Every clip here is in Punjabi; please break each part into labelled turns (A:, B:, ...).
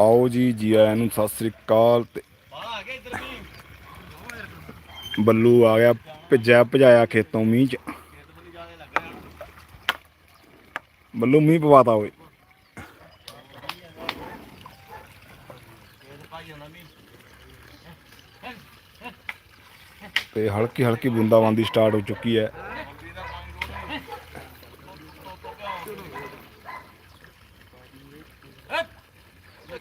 A: ਆਓ ਜੀ ਜੀ ਆਇਆਂ ਨੂੰ ਸਤਿ ਸ੍ਰੀ ਅਕਾਲ ਤੇ ਬੱਲੂ ਆ ਗਿਆ, ਭਿੱਜਿਆ ਭਜਾਇਆ ਖੇਤੋਂ ਮੀਂਹ ਚ। ਬੱਲੂ ਮੀਂਹ ਪਵਾਤਾ ਓਏ। ਤੇ ਹਲਕੀ ਹਲਕੀ ਬੂੰਦਾਬਾਂਦੀ ਸਟਾਰਟ ਹੋ ਚੁੱਕੀ ਹੈ।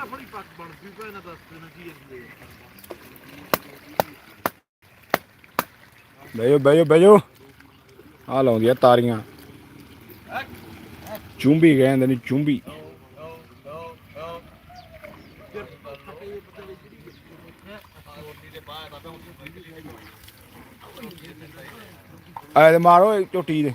B: ਮੁੰਡਾ ਫੜੀ ਪੱਕ ਬਣ ਜੂ ਪੈ ਦੱਸ ਦੇਣਾ ਕੀ ਹੁੰਦੀ
A: ਬੈਜੋ ਬੈਜੋ ਬੈਜੋ ਆ ਲਾਉਂਦੀ ਆ ਤਾਰੀਆਂ। ਚੁੰਬੀ ਕਹਿੰਦੇ ਨੇ, ਚੁੰਬੀ। ਆਏ ਮਾਰੋ ਝੋਟੀ ਦੇ।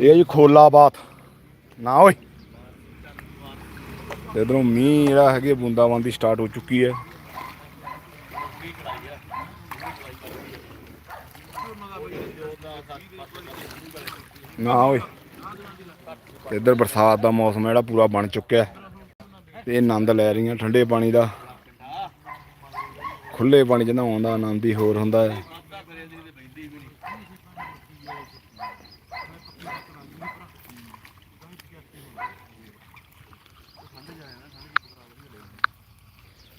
A: ਇਹ ਜੀ ਖੋਲਾ ਬਾਤ। ਨਾ ਓਏ। ਤੇ ਇਧਰੋਂ ਮੀਂਹ ਜਿਹੜਾ ਹੈਗੇ, ਬੂੰਦਾਬਾਂਦੀ ਸਟਾਰਟ ਹੋ ਚੁੱਕੀ ਹੈ। ਨਾ ਓਏ। ਤੇ ਇੱਧਰ ਬਰਸਾਤ ਦਾ ਮੌਸਮ ਜਿਹੜਾ, ਪੂਰਾ ਬਣ ਚੁੱਕਿਆ ਤੇ ਇਹ ਆਨੰਦ ਲੈ ਰਹੀਆਂ ਠੰਡੇ ਪਾਣੀ ਦਾ। ਖੁੱਲੇ ਪਾਣੀ 'ਚ ਨਹਾਉਣ ਦਾ ਆਨੰਦ ਹੀ ਹੋਰ ਹੁੰਦਾ ਹੈ।